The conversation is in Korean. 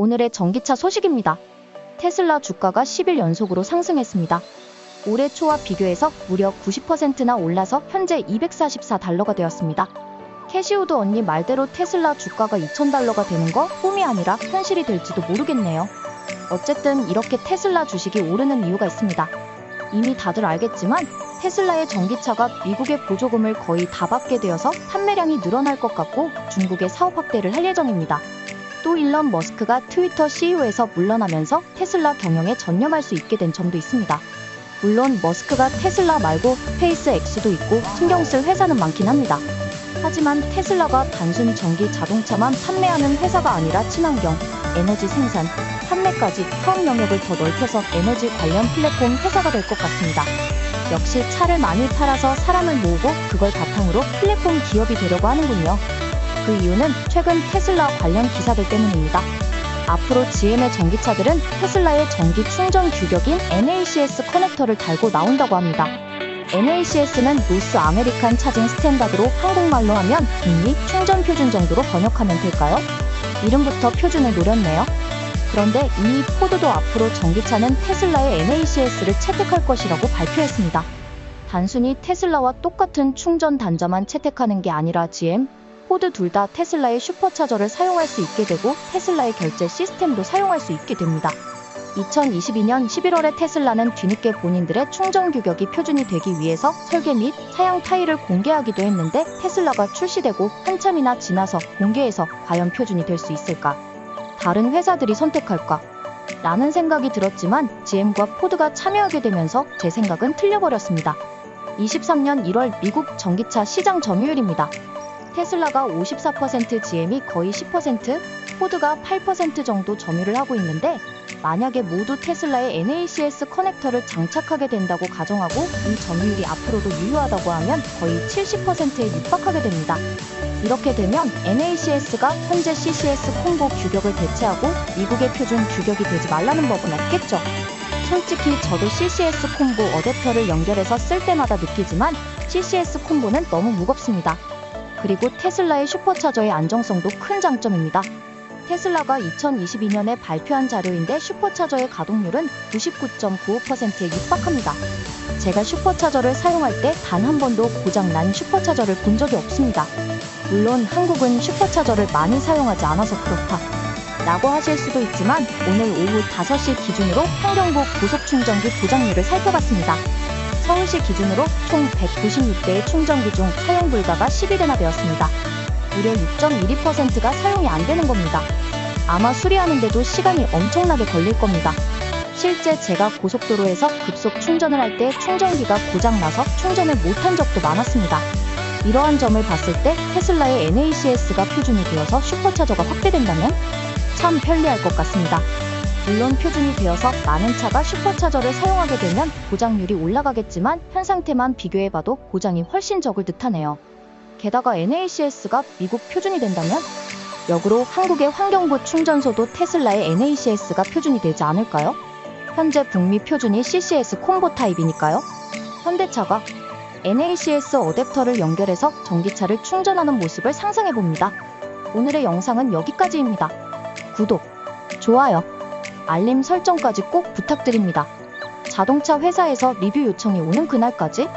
오늘의 전기차 소식입니다. 테슬라 주가가 10일 연속으로 상승했습니다. 올해 초와 비교해서 무려 90%나 올라서 현재 244달러가 되었습니다. 캐시우드 언니 말대로 테슬라 주가가 2000달러가 되는 거 꿈이 아니라 현실이 될지도 모르겠네요. 어쨌든 이렇게 테슬라 주식이 오르는 이유가 있습니다. 이미 다들 알겠지만 테슬라의 전기차가 미국의 보조금을 거의 다 받게 되어서 판매량이 늘어날 것 같고 중국의 사업 확대를 할 예정입니다. 또 일론 머스크가 트위터 CEO에서 물러나면서 테슬라 경영에 전념할 수 있게 된 점도 있습니다. 물론 머스크가 테슬라 말고 스페이스X도 있고 신경 쓸 회사는 많긴 합니다. 하지만 테슬라가 단순 전기 자동차만 판매하는 회사가 아니라 친환경, 에너지 생산, 판매까지 사업 영역을 더 넓혀서 에너지 관련 플랫폼 회사가 될 것 같습니다. 역시 차를 많이 팔아서 사람을 모으고 그걸 바탕으로 플랫폼 기업이 되려고 하는군요. 그 이유는 최근 테슬라 관련 기사들 때문입니다. 앞으로 GM의 전기차들은 테슬라의 전기 충전 규격인 NACS 커넥터를 달고 나온다고 합니다. NACS는 노스 아메리칸 차징 스탠다드로 한국말로 하면 북미 충전 표준 정도로 번역하면 될까요? 이름부터 표준을 노렸네요. 그런데 이미 포드도 앞으로 전기차는 테슬라의 NACS를 채택할 것이라고 발표했습니다. 단순히 테슬라와 똑같은 충전 단자만 채택하는 게 아니라 GM, 포드 둘 다 테슬라의 슈퍼차저를 사용할 수 있게 되고 테슬라의 결제 시스템도 사용할 수 있게 됩니다. 2022년 11월에 테슬라는 뒤늦게 본인들의 충전 규격이 표준이 되기 위해서 설계 및 사양 타일을 공개하기도 했는데 테슬라가 출시되고 한참이나 지나서 공개해서 과연 표준이 될 수 있을까? 다른 회사들이 선택할까? 라는 생각이 들었지만 GM과 포드가 참여하게 되면서 제 생각은 틀려버렸습니다. 23년 1월 미국 전기차 시장 점유율입니다. 테슬라가 54%, GM이 거의 10%, 포드가 8% 정도 점유를 하고 있는데 만약에 모두 테슬라의 NACS 커넥터를 장착하게 된다고 가정하고 이 점유율이 앞으로도 유효하다고 하면 거의 70%에 육박하게 됩니다. 이렇게 되면 NACS가 현재 CCS 콤보 규격을 대체하고 미국의 표준 규격이 되지 말라는 법은 없겠죠. 솔직히 저도 CCS 콤보 어댑터를 연결해서 쓸 때마다 느끼지만 CCS 콤보는 너무 무겁습니다. 그리고 테슬라의 슈퍼차저의 안정성도 큰 장점입니다. 테슬라가 2022년에 발표한 자료인데 슈퍼차저의 가동률은 99.95%에 육박합니다. 제가 슈퍼차저를 사용할 때 단 한 번도 고장 난 슈퍼차저를 본 적이 없습니다. 물론 한국은 슈퍼차저를 많이 사용하지 않아서 그렇다. 라고 하실 수도 있지만 오늘 오후 5시 기준으로 환경부 고속충전기 보장률을 살펴봤습니다. 서울시 기준으로 총 196대의 충전기 중 사용 불가가 11회나 되었습니다. 무려 6.12%가 사용이 안 되는 겁니다. 아마 수리하는데도 시간이 엄청나게 걸릴 겁니다. 실제 제가 고속도로에서 급속 충전을 할 때 충전기가 고장나서 충전을 못한 적도 많았습니다. 이러한 점을 봤을 때 테슬라의 NACS가 표준이 되어서 슈퍼차저가 확대된다면 참 편리할 것 같습니다. 물론 표준이 되어서 많은 차가 슈퍼차저를 사용하게 되면 고장률이 올라가겠지만 현 상태만 비교해봐도 고장이 훨씬 적을 듯하네요. 게다가 NACS가 미국 표준이 된다면 역으로 한국의 환경부 충전소도 테슬라의 NACS가 표준이 되지 않을까요? 현재 북미 표준이 CCS 콤보 타입이니까요. 현대차가 NACS 어댑터를 연결해서 전기차를 충전하는 모습을 상상해봅니다. 오늘의 영상은 여기까지입니다. 구독, 좋아요, 알림 설정까지 꼭 부탁드립니다. 자동차 회사에서 리뷰 요청이 오는 그날까지